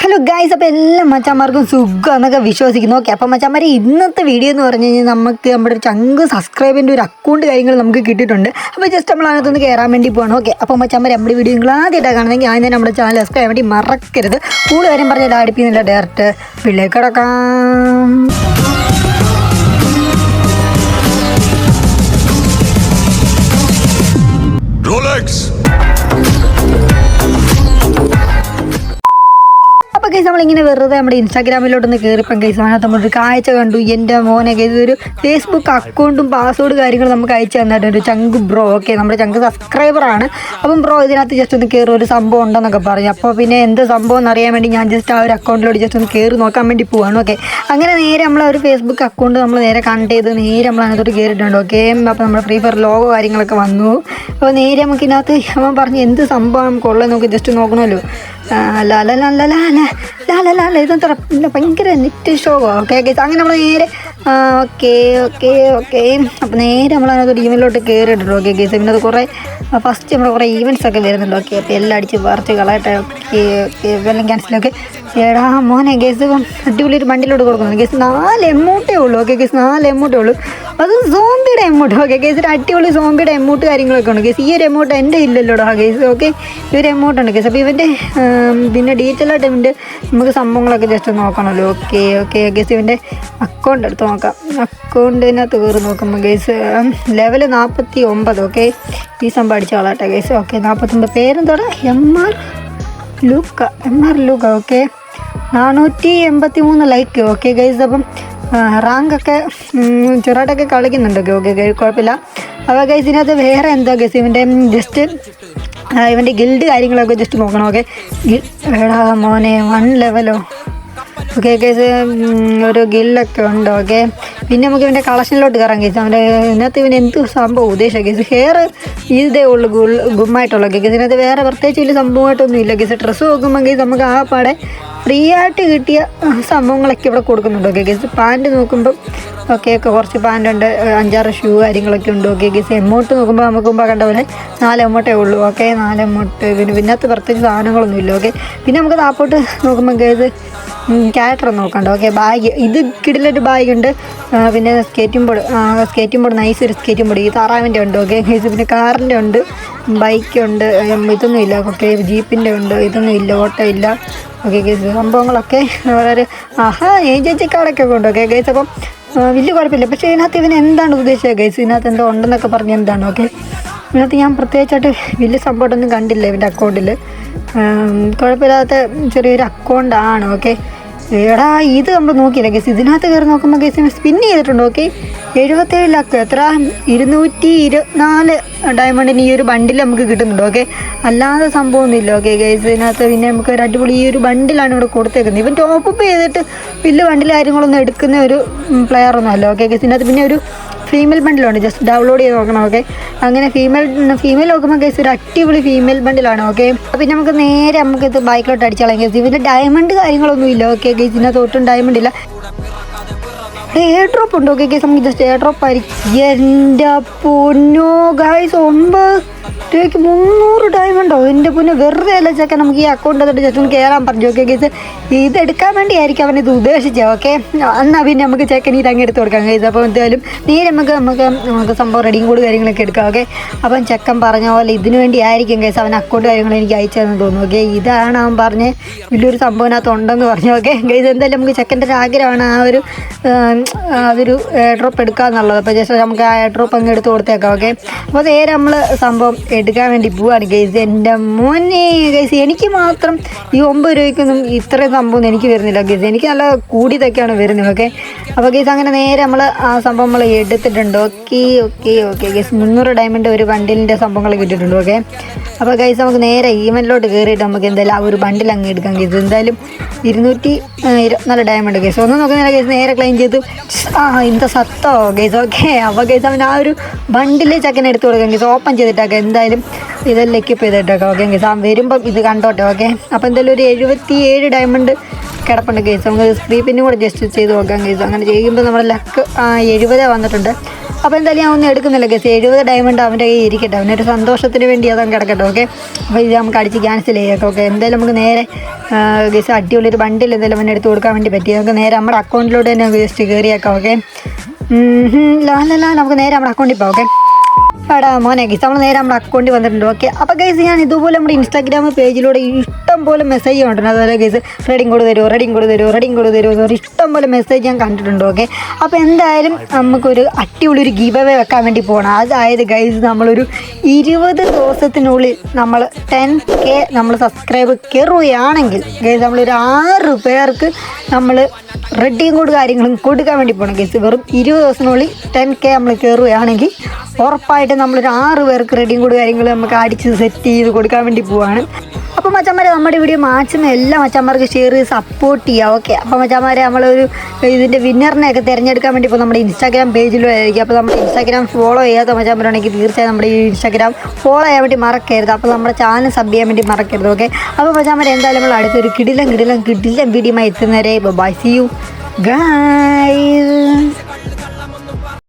Hello guys അപ്പോൾ എല്ലാ മച്ചാന്മാർക്കും സുഖം എന്നൊക്കെ വിശ്വസിക്കുന്നു. ഓക്കെ അപ്പോൾ മച്ചാന്മാരെ ഇന്നത്തെ വീഡിയോ എന്ന് പറഞ്ഞു കഴിഞ്ഞാൽ നമുക്ക് നമ്മുടെ ഒരു ചങ്ക് സബ്സ്ക്രൈബിന്റെ ഒരു അക്കൗണ്ട് കാര്യങ്ങൾ നമുക്ക് കിട്ടിയിട്ടുണ്ട്. അപ്പോൾ ജസ്റ്റ് നമ്മൾ അതിനകത്തൊന്ന് കയറാൻ വേണ്ടി പോകണം ഓക്കെ അപ്പോൾ മച്ചാന്മാരെ നമ്മുടെ വീഡിയോ നിങ്ങൾ ആദ്യമായിട്ടാണ് കാണുന്നെങ്കിൽ ആദ്യം തന്നെ നമ്മുടെ ചാനൽ സബ്സ്ക്രൈബ് വേണ്ടി മറക്കരുത്. കൂടുതൽ കാര്യം പറഞ്ഞാൽ അടുപ്പിന്നില്ല ഡയറക്റ്റ് പിള്ളേ കിടക്കാം! നമ്മളിങ്ങനെ വെറുതെ നമ്മുടെ ഇൻസ്റ്റാഗ്രാമിലോട്ടൊന്ന് കയറിപ്പം കേസ് അതിനകത്ത് നമ്മളൊരു കാഴ്ച കണ്ടു. എന്റെ മോനെ കേസ് ഒരു ഫേസ്ബുക്ക് അക്കൗണ്ടും പാസ്വേഡ് കാര്യങ്ങളും നമുക്ക് അയച്ചു തന്നിട്ടുണ്ട്. ഒരു ചങ്ക് ബ്രോ ഓക്കെ നമ്മുടെ ചങ്ക് സബ്സ്ക്രൈബറാണ് അപ്പം ബ്രോ ഇതിനകത്ത് ജസ്റ്റ് ഒന്ന് കയറി ഒരു സംഭവം ഉണ്ടെന്നൊക്കെ പറഞ്ഞു. അപ്പോൾ പിന്നെ എന്ത് സംഭവം എന്ന് അറിയാൻ വേണ്ടി ഞാൻ ജസ്റ്റ് ആ ഒരു അക്കൗണ്ടിലോട്ട് ജസ്റ്റ് ഒന്ന് കയറി നോക്കാൻ വേണ്ടി പോവാണ് ഓക്കെ അങ്ങനെ നേരെ നമ്മൾ ഒരു ഫേസ്ബുക്ക് അക്കൗണ്ട് നമ്മൾ നേരെ കണക്ട് ചെയ്ത് നേരെ നമ്മൾ അതിനകത്തോട്ട് കയറിയിട്ടുണ്ട് ഓക്കെ അപ്പോൾ നമ്മുടെ ഫ്രീ ഫയർ ലോഗോ കാര്യങ്ങളൊക്കെ വന്നു. അപ്പോൾ നേരെ നമുക്ക് ഇതിനകത്ത് അവൻ പറഞ്ഞു എന്ത് സംഭവം കൊള്ളാൻ നോക്കി ജസ്റ്റ് നോക്കണമല്ലോ. ഇതും തുറ ഭയങ്കര നെറ്റ് ഷോ ഓക്കെ ഓക്കെ അങ്ങനെ നമ്മൾ നേരെ ഓക്കെ ഓക്കെ ഓക്കെ അപ്പോൾ നേരെ നമ്മൾ അതിനകത്ത് ഒരു ഈവനിലോട്ട് കയറിയിട്ടുണ്ട് ഓക്കെ ഗേസ് പിന്നെ അത് കുറേ ഫസ്റ്റ് നമ്മൾ കുറേ ഈവൻസ് ഒക്കെ വരുന്നുണ്ട് ഓക്കെ അപ്പോൾ എല്ലാം അടിച്ച് പറിച്ച് കളയട്ടെ ഓക്കെ ഓക്കെ എല്ലാം ക്യാൻസലൊക്കെ ചേടാ മോനെ ഗേസ് ഇപ്പം അടിപൊളി ഒരു വണ്ടിയിലോട്ട് കൊടുക്കുന്നുണ്ട് ഗേസ് നാല് എമ്മൂട്ടേ ഉള്ളൂ ഓക്കെ ഗേസ് നാല് എമ്മൂട്ടേ ഉള്ളൂ അത് സോംബിയുടെ എമ്മൂട്ട് ഓക്കെ ഗേസ് അടിപൊളി സോംബിയുടെ എമ്മൂട്ട് കാര്യങ്ങളൊക്കെ ഉണ്ട് ഗേസ് ഈ ഒരു എമ്മൂട്ട് എന്റെ ഇല്ലല്ലോടാ ഗേസ് ഓക്കെ ഈ ഒരു എമ്മൂട്ടുണ്ട് ഗേസ് അപ്പോൾ ഇവന്റെ പിന്നെ ഡീറ്റെയിൽ ആയിട്ട് ഇവന്റെ നമുക്ക് സംഭവങ്ങളൊക്കെ ജസ്റ്റ് നോക്കണമല്ലോ ഓക്കെ ഓക്കെ കേസ് ഇവന്റെ അക്കൗണ്ട് എടുത്ത് നോക്കാം. അക്കൗണ്ടിനകത്ത് കയറി നോക്കുമ്പോൾ ഗേസ് ലെവൽ നാൽപ്പത്തി ഒമ്പത് ഓക്കെ ഈ സംഭവം ആളാട്ടെ കേസ് ഓക്കെ നാൽപ്പത്തൊമ്പത് പേരെന്തോടെ? M R Luka M R Luka okay നാനൂറ്റി എൺപത്തി മൂന്ന് ലൈക്ക് ഓക്കെ ഗൈസ് അപ്പം റാങ്കൊക്കെ ചെറുതായിട്ടൊക്കെ കളിക്കുന്നുണ്ട് ഓക്കെ കുഴപ്പമില്ല. അപ്പോൾ ഗൈസ് ഇതിനകത്ത് വേറെ എന്താ ഗൈസ് ഇവന്റെ ജസ്റ്റ് ഇവന്റെ ഗിൽഡ് കാര്യങ്ങളൊക്കെ ജസ്റ്റ് നോക്കണം ഓക്കെ എടാ മോനെ വൺ ലെവലോ ഓക്കെ കേസ് ഒരു ഗില്ലൊക്കെ ഉണ്ട്? ഓക്കെ. പിന്നെ നമുക്ക് ഇവന്റെ കളക്ഷനിലോട്ട് കയറാൻ കേസ് അവന്റെ ഇതിനകത്ത് ഇവന് എന്ത് സംഭവം ഉദ്ദേശം കേസ് ഹെയർ ഇതേ ഉള്ളു ഗുൾ ഗുമ്മായിട്ടുള്ള കേസ് ഇതിനകത്ത് വേറെ പ്രത്യേകിച്ച് വലിയ സംഭവമായിട്ടൊന്നും ഇല്ല കേസ് ഡ്രസ്സ് നോക്കുമ്പോൾ കേസ് നമുക്ക് ആ പാടെ ഫ്രീ ആയിട്ട് കിട്ടിയ സംഭവങ്ങളൊക്കെ ഇവിടെ കൊടുക്കുന്നുണ്ട് ഓക്കെ കേസ് പാന്റ് നോക്കുമ്പം ഓക്കെ ഒക്കെ കുറച്ച് പാന്റ് ഉണ്ട് അഞ്ചാറ് ഷൂ കാര്യങ്ങളൊക്കെ ഉണ്ട് ഓക്കെ കേസ് എമൗണ്ട് നോക്കുമ്പോൾ നമുക്ക് മുമ്പ് കണ്ട പോലെ നാല് എമൗണ്ടേ ഉള്ളൂ ഓക്കെ. നാല് എമൗണ്ട് പിന്നെ പിന്നകത്ത് പ്രത്യേകിച്ച് സാധനങ്ങളൊന്നും ഇല്ല ഓക്കെ. പിന്നെ നമുക്ക് താപ്പോട്ട് നോക്കുമ്പോൾ കേസ് ക്യാരക്ടർ നോക്കണ്ട. ഓക്കെ ബാഗ് ഇത് കിടിലൊരു ബാഗ് ഉണ്ട്. പിന്നെ skating board skating board nice ഒരു സ്കേറ്റിംഗ് ബോർഡ് ഈ താറാവിന്റെ ഉണ്ട് ഓക്കെ പിന്നെ കാറിന്റെ ഉണ്ട്. ബൈക്കുണ്ട് ഇതൊന്നും ഇല്ല ഓക്കെ ജീപ്പിന്റെ ഉണ്ട്. ഇതൊന്നും ഇല്ല ഓട്ടോ ഇല്ല. ഓക്കെ ഗേസ് സംഭവങ്ങളൊക്കെ വളരെ ആഹാ ഏജൻസിക്കാരൊക്കെ ഉണ്ട് ഓക്കെ ഗേസ് അപ്പം വലിയ കുഴപ്പമില്ല. പക്ഷേ ഇതിനകത്ത് ഇവൻ എന്താണ് ഉദ്ദേശിച്ചത് ഗേസ് ഇതിനകത്ത് എന്തോ ഉണ്ടെന്നൊക്കെ പറഞ്ഞ് എന്താണ് ഓക്കെ ഇതിനകത്ത് ഞാൻ പ്രത്യേകിച്ചായിട്ട് വലിയ സംഭവമൊന്നും കണ്ടില്ല ഇവന്റെ അക്കൗണ്ടിൽ കുഴപ്പമില്ലാത്ത ചെറിയൊരു അക്കൗണ്ടാണ് ഓക്കെ എടാ ഇത് നമ്മൾ നോക്കിയില്ല? ഗസ് ഇതിനകത്ത് കയറി നോക്കുമ്പോൾ ഗസ് സ്പിൻ ചെയ്തിട്ടുണ്ട് ഓക്കെ എഴുപത്തേഴ് ലക്ക് എത്ര? ഇരുന്നൂറ്റി ഇരുപത്തിനാല് ഡയമണ്ടിന് ഈ ഒരു ബണ്ടിൽ നമുക്ക് കിട്ടുന്നുണ്ട് ഓക്കെ അല്ലാതെ സംഭവമൊന്നുമില്ല ഓക്കെ ഗൈസ് ഇതിനകത്ത് പിന്നെ നമുക്ക് ഒരു അടിപൊളി ഈ ഒരു ബണ്ടിലാണ് ഇവിടെ കൊടുത്തേക്കുന്നത്. ഇവൻ ടോപ്പ് ചെയ്തിട്ട് വലിയ ബണ്ടിൽ കാര്യങ്ങളൊന്നും എടുക്കുന്ന ഒരു പ്ലെയർ ഒന്നും അല്ല ഓക്കെ ഗൈസ് ഇതിനകത്ത് പിന്നെ ഒരു ഫീമെയിൽ ബണ്ടിലുണ്ട് ജസ്റ്റ് ഡൗൺലോഡ് ചെയ്ത് നോക്കണം ഓക്കെ അങ്ങനെ ഫീമെയിൽ ഫീമെയിൽ നോക്കുമ്പോൾ കേസ് ഒരു അടിപൊളി ഫീമെയിൽ ബണ്ടിലാണ് ഓക്കെ പിന്നെ നമുക്ക് നേരെ നമുക്ക് ഇത് ബൈക്കിലോട്ട് അടിച്ചാലും കേസ് ഇതിന്റെ ഡയമണ്ട് കാര്യങ്ങളൊന്നും ഇല്ല ഓക്കെ കേസ് ഇതിനകത്ത് ഒട്ടും ഡയമണ്ട് ഇല്ല. എയർ ഡ്രോപ്പ് ഉണ്ട് ഓക്കെ കേസ് നമുക്ക് ജസ്റ്റ് എയർ ഡ്രോപ്പ് ആയിരിക്കും. എന്റെ പൊന്നോ ഗായ്സ് ഒമ്പത് രൂപയ്ക്ക് മുന്നൂറ് ഡയമണ്ടോ എന്റെ പൊന്നു വെറുതെ അല്ല ചേക്കൻ? നമുക്ക് ഈ അക്കൗണ്ട് എന്നിട്ട് ജസ്റ്റ് ഒന്ന് കയറാൻ പറഞ്ഞു. ഓക്കെ ഗൈസ് ഇത് എടുക്കാൻ വേണ്ടിയായിരിക്കും അവൻ ഇത് ഉദ്ദേശിച്ചത്. ഓക്കെ എന്നാൽ പിന്നെ നമുക്ക് ചേക്കൻ ഇത് അങ്ങ് എടുത്ത് കൊടുക്കാം ഗൈസ് അപ്പോൾ എന്തായാലും നേരെ നമുക്ക് നമുക്ക് നമുക്ക് സംഭവം റെഡിയും കൂടി കാര്യങ്ങളൊക്കെ എടുക്കാം ഓക്കെ അപ്പം ചെക്കൻ പറഞ്ഞ പോലെ ഇതിനു വേണ്ടി ആയിരിക്കും ഗൈസ് അവൻ അക്കൗണ്ട് കാര്യങ്ങൾ എനിക്ക് അയച്ചതെന്ന് തോന്നുന്നു ഓക്കെ ഇതാണ് അവൻ പറഞ്ഞ് വലിയൊരു സംഭവത്തിനകത്ത് ഉണ്ടെന്ന് പറഞ്ഞു ഓക്കെ ഗൈസ് എന്തായാലും നമുക്ക് ചെക്കന്റെ ഒരു ആഗ്രഹമാണ് ആ ഒരു അതൊരു എയർ ഡ്രോപ്പ് എടുക്കുക എന്നുള്ളത് അപ്പോൾ ജസ്റ്റ് നമുക്ക് ആ എയർ ഡ്രോപ്പ് അങ്ങ് എടുത്ത് കൊടുത്തേക്കാം ഓക്കെ അപ്പോൾ നേരെ നമ്മൾ സംഭവം എടുക്കാൻ വേണ്ടി പോവാണ് ഗൈസ് എന്റെ മോനെ ഗൈസ് എനിക്ക് മാത്രം ഈ ഒമ്പത് രൂപയ്ക്കൊന്നും ഇത്രയും സംഭവം എനിക്ക് വരുന്നില്ല ഗൈസ് എനിക്ക് നല്ല കൂടിയതൊക്കെയാണ് വരുന്നത് ഓക്കെ അപ്പോൾ ഗൈസ് അങ്ങനെ നേരെ നമ്മൾ ആ സംഭവം നമ്മൾ എടുത്തിട്ടുണ്ട്. ഓക്കെ ഓക്കെ ഓക്കെ ഗൈസ് മുന്നൂറ് ഡയമണ്ട് ഒരു ബണ്ടിലിന്റെ സംഭവങ്ങൾ കിട്ടിയിട്ടുണ്ട് ഓക്കെ അപ്പോൾ ഗൈസ് നമുക്ക് നേരെ ഈവനിലോട്ട് കയറിയിട്ട് നമുക്ക് എന്തായാലും ആ ഒരു ബണ്ടിൽ അങ്ങ് എടുക്കാം ഗൈസ് എന്തായാലും ഇരുന്നൂറ്റി ഇരുപത്തിനാല് ഡയമണ്ട് ഗൈസ് ഒന്ന് നോക്കുന്നില്ല ഗൈസ് നേരെ ക്ലെയിം ചെയ്തു. ആ ഇന്ത സത്തോ ഗൈസ് ഓക്കെ അപ്പോൾ ഗൈസ് അവൻ ആ ഒരു ബണ്ടിൽ ചക്കൻ എടുത്ത് കൊടുക്കാം ഗൈസ് ഓപ്പൺ ചെയ്തിട്ടൊക്കെ എന്തായാലും ഇതെല്ലാം എക്യൂപ്പ് ചെയ്തിട്ടൊക്കെ ഓക്കെ ഗൈസ് വരുമ്പം ഇത് കണ്ടോട്ടെ ഓക്കെ അപ്പോൾ എന്തായാലും ഒരു എഴുപത്തി ഏഴ് ഡയമണ്ട് കിടപ്പുണ്ട് കേസ് നമുക്ക് സ്ക്രീ പിന്നും കൂടെ ജസ്റ്റ് ചെയ്ത് നോക്കാം കേസ് അങ്ങനെ ചെയ്യുമ്പോൾ നമ്മുടെ ലക്ക് എഴുപത് വന്നിട്ടുണ്ട്. അപ്പോൾ എന്തായാലും ഞാൻ ഒന്നും എടുക്കുന്നില്ല ഗസ്. എഴുപത് ഡയമണ്ട് അവന്റെ കയ്യിൽ ഇരിക്കട്ടെ. അവനൊരു സന്തോഷത്തിന് വേണ്ടി അതങ്ങ് കിടക്കട്ടെ ഓക്കെ അപ്പോൾ ഇത് നമുക്ക് അടിച്ച് ക്യാൻസൽ ചെയ്യാം ഓക്കെ എന്തായാലും നമുക്ക് നേരെ ഗസ് അടിപൊളി ഒരു ബണ്ടിൽ എന്തായാലും അവൻ എടുത്ത് കൊടുക്കാൻ വേണ്ടി പറ്റി. നമുക്ക് നേരെ നമ്മുടെ അക്കൗണ്ടിലോട്ട് തന്നെ ജസ്റ്റ് കയറിയേക്കാം ഓക്കെ ലാ നമുക്ക് നേരെ നമ്മുടെ അക്കൗണ്ടിൽ പോകാം ഓക്കെ എടാ മോനെ ഗൈസ് നമ്മൾ നേരെ നമ്മുടെ അക്കൗണ്ടിൽ വന്നിട്ടുണ്ട് ഓക്കെ അപ്പോൾ ഗൈസ് ഞാൻ ഇതുപോലെ നമ്മുടെ ഇൻസ്റ്റാഗ്രാം പേജിലൂടെ ഇഷ്ടം പോലെ മെസ്സേജ് കണ്ടിട്ടുണ്ട്. അതുപോലെ ഗൈസ് റെഡിങ് കൊടു തരുമോ റെഡിങ് കൊടു തരുമോ റെഡിങ് കൊടു തരുമോ എന്ന് ഇഷ്ടം പോലെ മെസ്സേജ് ഞാൻ കണ്ടിട്ടുണ്ട് ഓക്കെ അപ്പോൾ എന്തായാലും നമുക്കൊരു അടിപൊളി ഒരു ഗീവ് അവേ വെക്കാൻ വേണ്ടി പോകണം അതായത് ഗൈസ് നമ്മളൊരു ഇരുപത് ദിവസത്തിനുള്ളിൽ നമ്മൾ ടെൻ കെ നമ്മൾ സബ്സ്ക്രൈബ് കയറുകയാണെങ്കിൽ ഗൈസ് നമ്മളൊരു ആറ് പേർക്ക് നമ്മൾ റെഡിയും കോഡ് കാര്യങ്ങളും കൊടുക്കാൻ വേണ്ടി പോകണം ഗൈസ് വെറും ഇരുപത് ദിവസത്തിനുള്ളിൽ ടെൻ കെ നമ്മൾ കയറുകയാണെങ്കിൽ ഉറപ്പായിട്ട് നമ്മളൊരു ആറ് പേർക്ക് റെഡിയും കൂടി കാര്യങ്ങൾ നമുക്ക് അടിച്ച് സെറ്റ് ചെയ്ത് കൊടുക്കാൻ വേണ്ടി പോവാണ്. അപ്പോൾ മച്ചന്മാരെ നമ്മുടെ വീഡിയോ മാക്സിമം എല്ലാ മച്ചന്മാർക്ക് ഷെയർ ചെയ്ത് സപ്പോർട്ട് ചെയ്യുക ഓക്കെ അപ്പോൾ മച്ചന്മാരെ നമ്മളൊരു ഇതിന്റെ വിന്നറിനെയൊക്കെ തിരഞ്ഞെടുക്കാൻ വേണ്ടി ഇപ്പോൾ നമ്മുടെ ഇൻസ്റ്റാഗ്രാം പേജിലും ആയിരിക്കും. അപ്പോൾ നമ്മുടെ ഇൻസ്റ്റാഗ്രാം ഫോളോ ചെയ്യാത്ത മച്ചന്മാരാണെങ്കിൽ തീർച്ചയായും നമ്മുടെ ഈ ഇൻസ്റ്റാഗ്രാം ഫോളോ ചെയ്യാൻ വേണ്ടി മറക്കരുത്. അപ്പോൾ നമ്മുടെ ചാനൽ സബ് ചെയ്യാൻ വേണ്ടി മറക്കരുത് ഓക്കെ അപ്പോൾ മച്ചന്മാരെ എന്തായാലും നമ്മൾ അടുത്തൊരു കിടിലം കിടിലം കിടിലം വീഡിയോ എത്തുന്നവരെ ബൈ സി യു ഗൈസ്